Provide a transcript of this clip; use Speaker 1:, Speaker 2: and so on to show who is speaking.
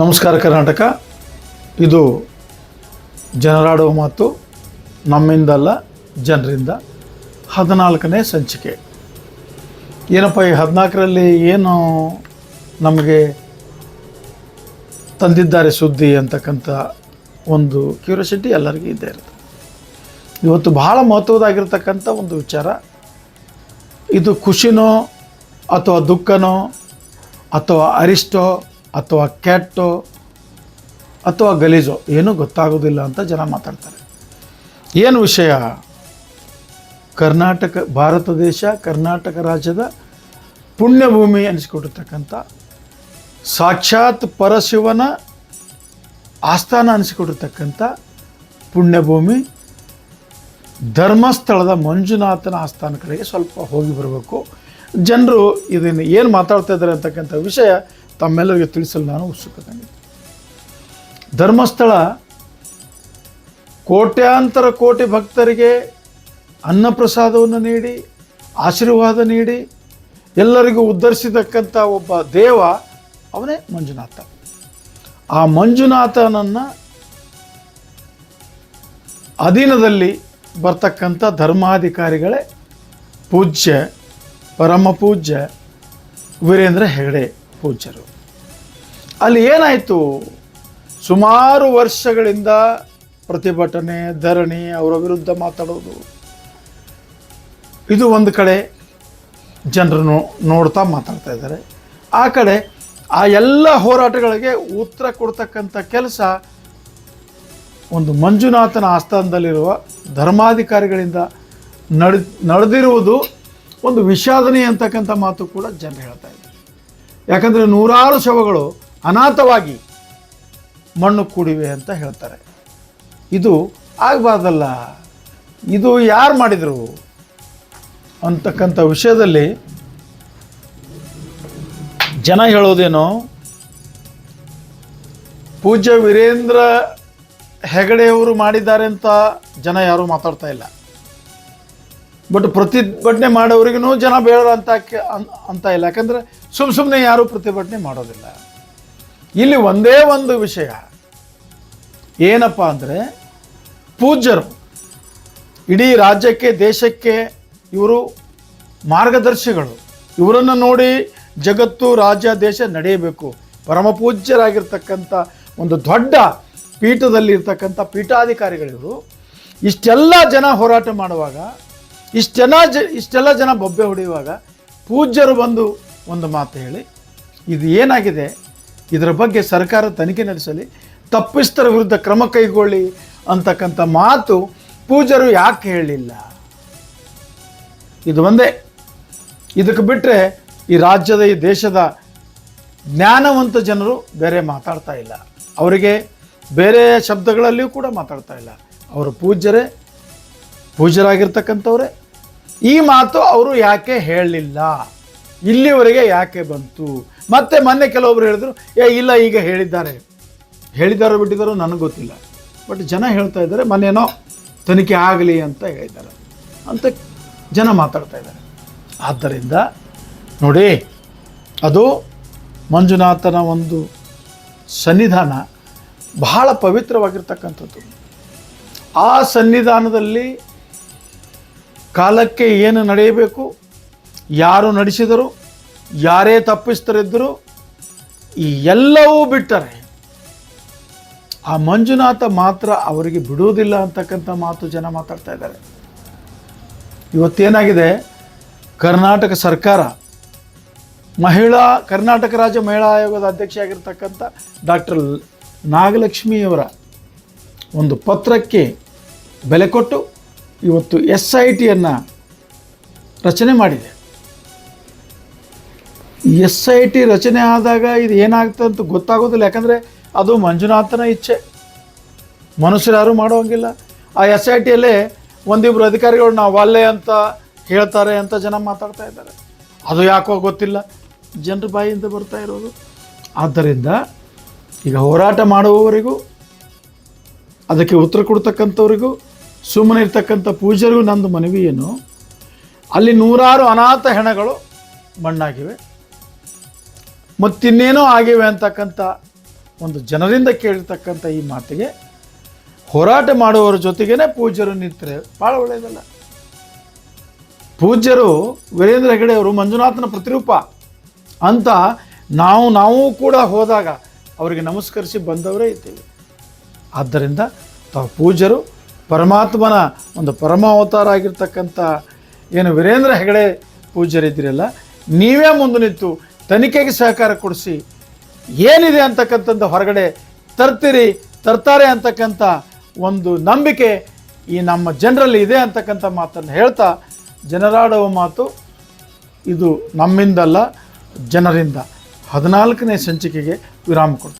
Speaker 1: ನಮಸ್ಕಾರ ಕರ್ನಾಟಕ. ಇದು ಜನರಾಡುವ ಮಾತು ನಮ್ಮಿಂದಲ್ಲ ಜನರಿಂದ. ಹದಿನಾಲ್ಕನೇ ಸಂಚಿಕೆ. ಏನಪ್ಪ, ಈ ಹದಿನಾಲ್ಕರಲ್ಲಿ ಏನು ನಮಗೆ ತಂದಿದ್ದಾರೆ ಸುದ್ದಿ ಅಂತಕ್ಕಂಥ ಒಂದು ಕ್ಯೂರಿಯಾಸಿಟಿ ಎಲ್ಲರಿಗೂ ಇದ್ದೇ ಇರುತ್ತೆ. ಇವತ್ತು ಬಹಳ ಮಹತ್ವದಾಗಿರ್ತಕ್ಕಂಥ ಒಂದು ವಿಚಾರ, ಇದು ಖುಷಿನೋ ಅಥವಾ ದುಃಖನೋ ಅಥವಾ ಅರಿಷ್ಟೋ ಅಥವಾ ಕೆಟ್ಟೋ ಅಥವಾ ಗಲೀಜೋ, ಏನೂ ಗೊತ್ತಾಗೋದಿಲ್ಲ ಅಂತ ಜನ ಮಾತಾಡ್ತಾರೆ. ಏನು ವಿಷಯ? ಕರ್ನಾಟಕ, ಭಾರತ ದೇಶ, ಕರ್ನಾಟಕ ರಾಜ್ಯದ ಪುಣ್ಯಭೂಮಿ ಅನಿಸಿಕೊಟ್ಟಿರ್ತಕ್ಕಂಥ ಸಾಕ್ಷಾತ್ ಪರಶಿವನ ಆಸ್ಥಾನ ಅನಿಸಿಕೊಟ್ಟಿರ್ತಕ್ಕಂಥ ಪುಣ್ಯಭೂಮಿ ಧರ್ಮಸ್ಥಳದ ಮಂಜುನಾಥನ ಆಸ್ಥಾನ ಕಡೆಗೆ ಸ್ವಲ್ಪ ಹೋಗಿ ಬರಬೇಕು. ಜನರು ಇದನ್ನು ಏನು ಮಾತಾಡ್ತಾ ಇದ್ದಾರೆ ಅಂತಕ್ಕಂಥ ವಿಷಯ ತಮ್ಮೆಲ್ಲರಿಗೆ ತಿಳಿಸಲು ನಾನು ಉತ್ಸುಕನಾಗಿದ್ದೆ ಧರ್ಮಸ್ಥಳ ಕೋಟ್ಯಾಂತರ ಕೋಟಿ ಭಕ್ತರಿಗೆ ಅನ್ನಪ್ರಸಾದವನ್ನು ನೀಡಿ, ಆಶೀರ್ವಾದ ನೀಡಿ, ಎಲ್ಲರಿಗೂ ಉದ್ಧರಿಸಿದಕ್ಕಂಥ ಒಬ್ಬ ದೇವ ಅವನೇ ಮಂಜುನಾಥ. ಆ ಮಂಜುನಾಥನನ್ನು ಅಧೀನದಲ್ಲಿ ಬರ್ತಕ್ಕಂಥ ಧರ್ಮಾಧಿಕಾರಿಗಳೇ ಪೂಜ್ಯ ಪರಮ ಪೂಜ್ಯ ವೀರೇಂದ್ರ ಹೆಗಡೆ. ಪೂಜ್ಯರು. ಅಲ್ಲಿ ಏನಾಯಿತು? ಸುಮಾರು ವರ್ಷಗಳಿಂದ ಪ್ರತಿಭಟನೆ, ಧರಣಿ, ಅವರ ವಿರುದ್ಧ ಮಾತಾಡೋದು. ಇದು ಒಂದು ಕಡೆ ಜನರು ನೋಡ್ತಾ ಮಾತಾಡ್ತಾ ಇದ್ದಾರೆ. ಆ ಕಡೆ ಆ ಎಲ್ಲ ಹೋರಾಟಗಳಿಗೆ ಉತ್ತರ ಕೊಡ್ತಕ್ಕಂಥ ಕೆಲಸ ಒಂದು ಮಂಜುನಾಥನ ಆಸ್ಥಾನದಲ್ಲಿರುವ ಧರ್ಮಾಧಿಕಾರಿಗಳಿಂದ ನಡೆ, ನಡೆದಿರುವುದು ಒಂದು ವಿಷಾದನೆ ಅಂತಕ್ಕಂಥ ಮಾತು ಕೂಡ ಜನರು ಹೇಳ್ತಾ ಇದ್ದಾರೆ. ಯಾಕಂದರೆ ನೂರಾರು ಶವಗಳು ಅನಾಥವಾಗಿ ಮಣ್ಣು ಕೂಡಿವೆ ಅಂತ ಹೇಳ್ತಾರೆ. ಇದು ಆಗಬಾರ್ದಲ್ಲ. ಇದು ಯಾರು ಮಾಡಿದರು? ಅಂತಕ್ಕಂಥ ವಿಷಯದಲ್ಲಿ ಜನ ಹೇಳೋದೇನೋ? ಪೂಜ್ಯ ವೀರೇಂದ್ರ ಹೆಗಡೆಯವರು ಮಾಡಿದ್ದಾರೆ ಅಂತ ಜನ ಯಾರೂ ಮಾತಾಡ್ತಾ ಇಲ್ಲ. ಬಟ್ ಪ್ರತಿಭಟನೆ ಮಾಡೋರಿಗೂ ಜನ ಬೇಡ ಅಂತ ಅಂತ ಇಲ್ಲ. ಯಾಕಂದರೆ ಸುಮ್ಮ ಸುಮ್ಮನೆ ಯಾರೂ ಪ್ರತಿಭಟನೆ ಮಾಡೋದಿಲ್ಲ. ಇಲ್ಲಿ ಒಂದೇ ಒಂದು ವಿಷಯ. ಏನಪ್ಪ ಅಂದರೆ ಪೂಜ್ಯರು ಇಡೀ ರಾಜ್ಯಕ್ಕೆ, ದೇಶಕ್ಕೆ ಇವರು ಮಾರ್ಗದರ್ಶಿಗಳು. ಇವರನ್ನು ನೋಡಿ ಜಗತ್ತು, ರಾಜ್ಯ, ದೇಶ ನಡೆಯಬೇಕು. ಪರಮ ಪೂಜ್ಯರಾಗಿರ್ತಕ್ಕಂಥ ಒಂದು ದೊಡ್ಡ ಪೀಠದಲ್ಲಿರ್ತಕ್ಕಂಥ ಪೀಠಾಧಿಕಾರಿಗಳಿವರು ಇಷ್ಟೆಲ್ಲ ಜನ ಹೋರಾಟ ಮಾಡುವಾಗ ಇಷ್ಟೆಲ್ಲ ಜ, ಇಷ್ಟೆಲ್ಲ ಜನ ಬೊಬ್ಬೆ ಹೊಡೆಯುವಾಗ ಪೂಜ್ಯರು ಬಂದು ಒಂದು ಮಾತು ಹೇಳಿ, ಇದು ಏನಾಗಿದೆ? ಇದರ ಬಗ್ಗೆ ಸರ್ಕಾರ ತನಿಖೆ ನಡೆಸಲಿ, ತಪ್ಪಿಸ್ತರ ವಿರುದ್ಧ ಕ್ರಮ ಕೈಗೊಳ್ಳಿ ಅಂತಕ್ಕಂಥ ಮಾತು ಪೂಜ್ಯರು ಯಾಕೆ ಹೇಳಿಲ್ಲ? ಇದು ಒಂದೇ. ಇದಕ್ಕೆ ಬಿಟ್ಟರೆ ಈ ರಾಜ್ಯದ, ಈ ದೇಶದ ಜ್ಞಾನವಂತ ಜನರು ಬೇರೆ ಮಾತಾಡ್ತಾ ಇಲ್ಲ. ಅವರಿಗೆ ಬೇರೆ ಶಬ್ದಗಳಲ್ಲಿಯೂ ಕೂಡ ಮಾತಾಡ್ತಾ ಇಲ್ಲ. ಅವರು ಪೂಜ್ಯರೇ ಪೂಜ್ಯರಾಗಿರ್ತಕ್ಕಂಥವ್ರೆ. ಈ ಮಾತು ಅವರು ಯಾಕೆ ಹೇಳಲಿಲ್ಲ? ಇಲ್ಲಿವರೆಗೆ ಯಾಕೆ ಬಂತು? ಮತ್ತೆ ಮೊನ್ನೆ ಕೆಲವೊಬ್ರು ಹೇಳಿದ್ರು, ಏ, ಇಲ್ಲ, ಈಗ ಹೇಳಿದ್ದಾರೆ. ಹೇಳಿದಾರೋ ಬಿಟ್ಟಿದ್ದಾರೋ ನನಗೆ ಗೊತ್ತಿಲ್ಲ. ಬಟ್ ಜನ ಹೇಳ್ತಾ ಇದ್ದಾರೆ ಮೊನ್ನೆನೋ ತನಿಖೆ ಆಗಲಿ ಅಂತ ಹೇಳಿದ್ದಾರೆ. ಅಂತ ಜನ ಮಾತಾಡ್ತಾ ಇದ್ದಾರೆ. ಆದ್ದರಿಂದ ನೋಡಿ, ಅದು ಮಂಜುನಾಥನ ಒಂದು ಸನ್ನಿಧಾನ ಬಹಳ ಪವಿತ್ರವಾಗಿರ್ತಕ್ಕಂಥದ್ದು. ಆ ಸನ್ನಿಧಾನದಲ್ಲಿ ಕಾಲಕ್ಕೆ ಏನು ನಡೆಯಬೇಕು, ಯಾರು ನಡೆಸಿದರು, ಯಾರೇ ತಪ್ಪಿಸ್ತರಿದ್ದರು, ಈ ಎಲ್ಲವೂ ಬಿಟ್ಟರೆ ಆ ಮಂಜುನಾಥ ಮಾತ್ರ ಅವರಿಗೆ ಬಿಡುವುದಿಲ್ಲ ಅಂತಕ್ಕಂಥ ಮಾತು ಜನ ಮಾತಾಡ್ತಾ ಇದ್ದಾರೆ. ಇವತ್ತೇನಾಗಿದೆ, ಕರ್ನಾಟಕ ಸರ್ಕಾರ, ಮಹಿಳಾ, ಕರ್ನಾಟಕ ರಾಜ್ಯ ಮಹಿಳಾ ಆಯೋಗದ ಅಧ್ಯಕ್ಷೆಯಾಗಿರ್ತಕ್ಕಂಥ ಡಾಕ್ಟರ್ ನಾಗಲಕ್ಷ್ಮಿಯವರ ಒಂದು ಪತ್ರಕ್ಕೆ ಬೆಲೆ ಕೊಟ್ಟು ಇವತ್ತು ಎಸ್ ಐ ಟಿಯನ್ನು ರಚನೆ ಮಾಡಿದೆ. ಎಸ್ ಐ ಟಿ ರಚನೆ ಆದಾಗ ಇದು ಏನಾಗ್ತದೆ ಅಂತ ಗೊತ್ತಾಗೋದಿಲ್ಲ, ಯಾಕಂದರೆ ಅದು ಮಂಜುನಾಥನ ಇಚ್ಛೆ. ಮನುಷ್ಯರು ಯಾರೂ ಮಾಡೋಂಗಿಲ್ಲ ಆ ಎಸ್ ಐ ಟಿಯಲ್ಲೇ ಒಂದಿಬ್ಬರು ಅಧಿಕಾರಿಗಳು ನಾವು ಅಲ್ಲೇ ಅಂತ ಹೇಳ್ತಾರೆ ಅಂತ ಜನ ಮಾತಾಡ್ತಾ ಇದ್ದಾರೆ. ಅದು ಯಾಕೋ ಗೊತ್ತಿಲ್ಲ. ಜನರ ಬಾಯಿಯಿಂದ ಬರ್ತಾ ಇರೋದು. ಆದ್ದರಿಂದ ಈಗ ಹೋರಾಟ ಮಾಡುವವರಿಗೂ, ಅದಕ್ಕೆ ಉತ್ತರ ಕೊಡ್ತಕ್ಕಂಥವ್ರಿಗೂ ಸುಮ್ಮನೆ ಇರ್ತಕ್ಕಂಥ ಪೂಜರಿಗೂ ನಂದು ಮನವಿ ಏನು? ಅಲ್ಲಿ ನೂರಾರು ಅನಾಥ ಹೆಣಗಳು ಮಣ್ಣಾಗಿವೆ. ಮತ್ತಿನ್ನೇನೋ ಆಗಿವೆ ಅಂತಕ್ಕಂಥ ಒಂದು ಜನರಿಂದ ಕೇಳಿರ್ತಕ್ಕಂಥ ಈ ಮಾತಿಗೆ ಹೋರಾಟ ಮಾಡುವವರ ಜೊತೆಗೇನೆ ಪೂಜ್ಯರು ನಿಂತರೆ. ಭಾಳ ಒಳ್ಳೆಯದಲ್ಲ ಪೂಜ್ಯರು ವೀರೇಂದ್ರ ಹೆಗಡೆ ಅವರು ಮಂಜುನಾಥನ ಪ್ರತಿರೂಪ. ಅಂತ ನಾವು ನಾವು ಕೂಡ ಹೋದಾಗ ಅವರಿಗೆ ನಮಸ್ಕರಿಸಿ ಬಂದವರೇ ಇದ್ದೀವಿ. ಆದ್ದರಿಂದ ತಾವು ಪೂಜ್ಯರು ಪರಮಾತ್ಮನ ಒಂದು ಪರಮಾವತಾರ ಆಗಿರ್ತಕ್ಕಂಥ ಏನು ವೀರೇಂದ್ರ ಹೆಗಡೆ ಪೂಜ್ಯರಿದ್ದೀರಲ್ಲ, ನೀವೇ ಮುಂದೆ ನಿಂತು ತನಿಖೆಗೆ ಸಹಕಾರ ಕೊಡಿಸಿ, ಏನಿದೆ ಅಂತಕ್ಕಂಥದ್ದು ಹೊರಗಡೆ ತರ್ತೀರಿ, ತರ್ತಾರೆ ಅಂತಕ್ಕಂಥ ಒಂದು ನಂಬಿಕೆ ಈ ನಮ್ಮ ಜನರಲ್ಲಿ ಇದೆ ಅಂತಕ್ಕಂಥ ಮಾತನ್ನು ಹೇಳ್ತಾ ಜನರಾಡುವ ಮಾತು, ಇದು ನಮ್ಮಿಂದಲ್ಲ, ಜನರಿಂದ. ಹದಿನಾಲ್ಕನೇ ಸಂಚಿಕೆಗೆ ವಿರಾಮ ಕೊಡ್ತೀವಿ